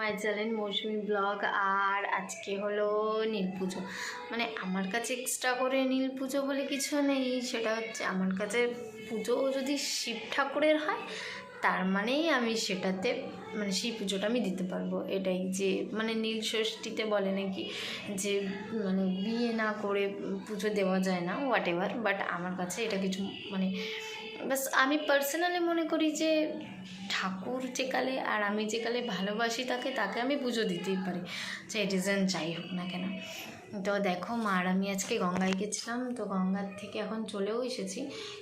My channel Mousumi blog আর আজকে হলো নীল পুজো। মানে আমার কাছে এক্সট্রা করে নীল পুজো বলে কিছু নেই, সেটা হচ্ছে আমার কাছে পুজো যদি শিব ঠাকুরের হয়, তার মানেই আমি সেটাতে মানে সেই পুজোটা আমি দিতে পারব। এটাই যে মানে নীল ষষ্ঠীতে বলে নাকি যে মানে বিয়ে না করে পুজো দেওয়া যায় না হোয়াট এভার বাট আমার কাছে এটা কিছু মানে বাস আমি পার্সোনালি মনে করি যে ঠাকুর যে কালে আর আমি যে কালে ভালোবাসি তাকে তাকে আমি পুজো দিতেই পারি। যে রিজন যাই হোক না কেন। তো দেখো আর আমি আজকে গঙ্গায় গেছিলাম, তো গঙ্গার থেকে এখন চলেও এসেছি।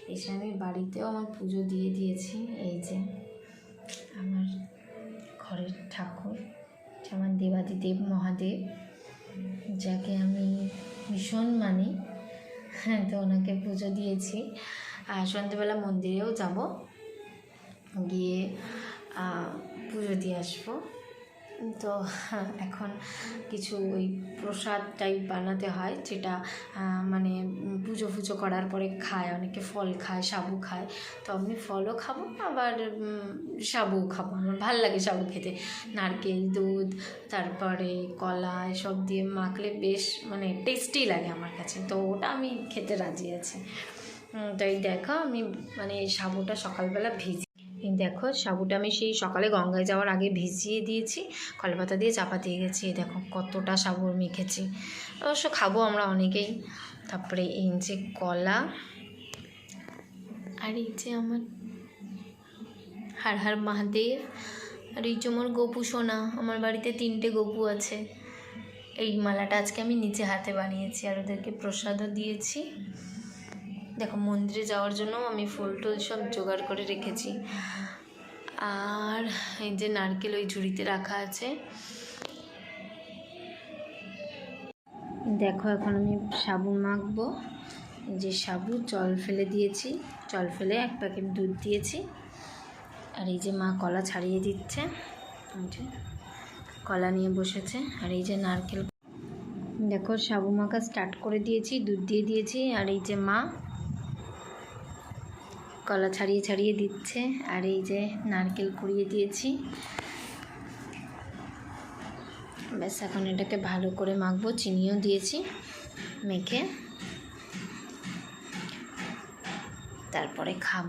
এসে আমি বাড়িতেও আমার পুজো দিয়ে দিয়েছি। এই যে আমার ঘরের ঠাকুর আমার দেবাদিদেব মহাদেব, যাকে আমি ভীষণ মানি হ্যাঁ তো ওনাকে পুজো দিয়েছি। আর সন্ধ্যেবেলা মন্দিরেও যাব। গিয়ে পুজো দিয়ে আসব। তো এখন কিছু ওই প্রসাদ টাইপ বানাতে হয়, যেটা মানে পুজো ফুজো করার পরে খায়, অনেকে ফল খায়, সাবু খায়। তো আমি ফলও খাব, আবার সাবুও খাব। আমার ভালো লাগে সাবু খেতে। নারকেল, দুধ, তারপরে কলা, এসব দিয়ে মাখলে বেশ মানে টেস্টি লাগে আমার কাছে। তো ওটা আমি খেতে রাজি আছি। তাই দেখো, আমি মানে সাবুটা সকালবেলা ভিজি এই দেখো, সাবুটা আমি সেই সকালে গঙ্গায় যাওয়ার আগে ভিজিয়ে দিয়েছি, কলপাতা দিয়ে চাপা দিয়ে গেছি। এই দেখো, কতটা সাবু মেখেছি অবশ্য খাব আমরা অনেকেই। তারপরে এই যে কলা, আর এই যে আমার হার হার মহাদেব, আর এই যে আমার গপু সোনা, আমার বাড়িতে তিনটে গপু আছে। এই মালাটা আজকে আমি নিচে হাতে বানিয়েছি, আর ওদেরকে প্রসাদও দিয়েছি। দেখো, মন্দিরে যাওয়ার জন্য আমি ফুল টুল সব জোগাড় করে রেখেছি। আর এই যে নারকেল ওই ঝুড়িতে রাখা আছে। দেখো, এখন আমি সাবু মাখবো। যে সাবু, জল ফেলে দিয়েছি। জল ফেলে এক প্যাকেট দুধ দিয়েছি। আর এই যে মা কলা ছাড়িয়ে দিচ্ছে। কলা নিয়ে বসেছে। আর এই যে নারকেল। দেখো, সাবু মাখা স্টার্ট করে দিয়েছি, দুধ দিয়ে দিয়েছি। আর এই যে মা কলা ছাড়িয়ে ছাড়িয়ে দিচ্ছে, আর এই যে নারকেল কুড়িয়ে দিয়েছি। ব্যাস, এখন এটাকে ভালো করে মাখবো, চিনিও দিয়েছি মেখে। তারপরে খাব।